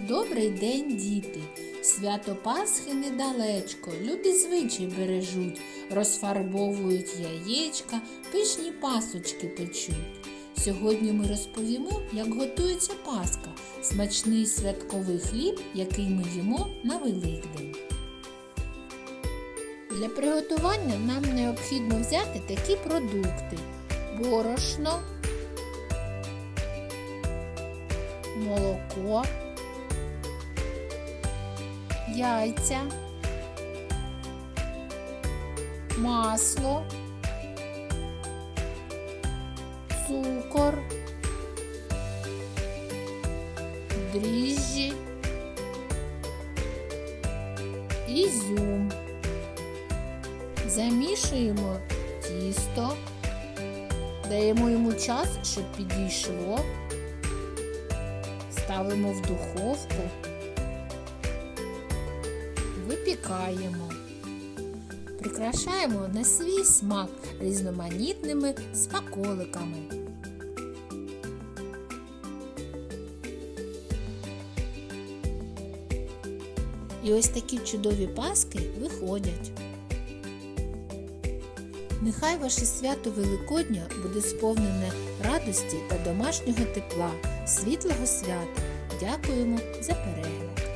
Добрий день, діти! Свято Пасхи недалечко, люди звичай бережуть, розфарбовують яєчка, пишні пасочки печуть. Сьогодні ми розповімо, як готується Пасха, смачний святковий хліб, який ми їмо на Великдень. Для приготування нам необхідно взяти такі продукти: борошно, молоко, яйця, масло, цукор, дріжджі, ізюм. Замішуємо тісто, даємо йому час, щоб підійшло, ставимо в духовку, випікаємо. Прикрашаємо на свій смак різноманітними смаколиками. І ось такі чудові паски виходять. Нехай ваше свято Великодня буде сповнене радості та домашнього тепла, світлого свята. Дякуємо за перегляд!